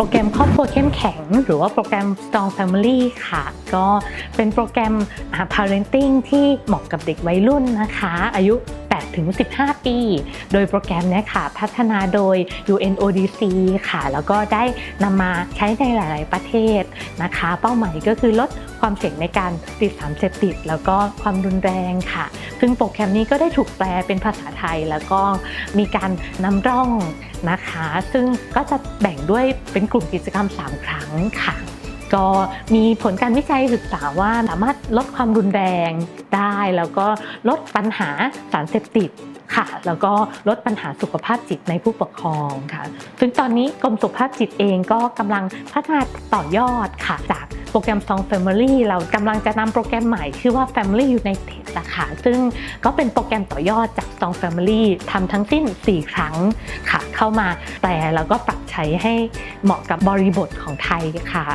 โปรแกรมครอบครัวเข้มแข็ง หรือว่าโปรแกรม Strong Family ค่ะ ก็เป็นโปรแกรม parenting ที่เหมาะกับเด็กวัยรุ่นนะคะ อายุ 8 ถึง 15 ปี โดยโปรแกรมนี้ค่ะ พัฒนาโดย UNODC ค่ะ แล้วก็ได้นำมาใช้ในหลาย ๆ ประเทศนะคะ เป้าหมายก็คือลดความเสี่ยงในการติดสารเสพติด แล้วก็ความรุนแรงค่ะ ซึ่งโปรแกรมนี้ก็ได้ถูกแปลเป็นภาษาไทย แล้วก็มีการนำร่องนะคะ ซึ่งก็จะแบ่งด้วยเป็นกลุ่มกิจกรรม 3 ครั้งค่ะ ก็มีผลการวิจัยศึกษาว่าสามารถลดความรุนแรงได้ แล้วก็ลดปัญหาสารเสพติดค่ะ แล้วก็ลดปัญหาสุขภาพจิตในผู้ปกครองค่ะ ซึ่งตอนนี้กรมสุขภาพจิตเองก็กำลังพัฒนาต่อยอดค่ะ จากโปรแกรม Song Family เรากำลังจะนำโปรแกรมใหม่ชื่อว่า Family United นะคะซึ่งก็เป็นโปรแกรมต่อยอดจาก Song Family ทำทั้งสิ้น 4 ครั้งค่ะ เข้ามาแปลแล้วก็ปรับใช้ให้เหมาะกับบริบทของไทยค่ะ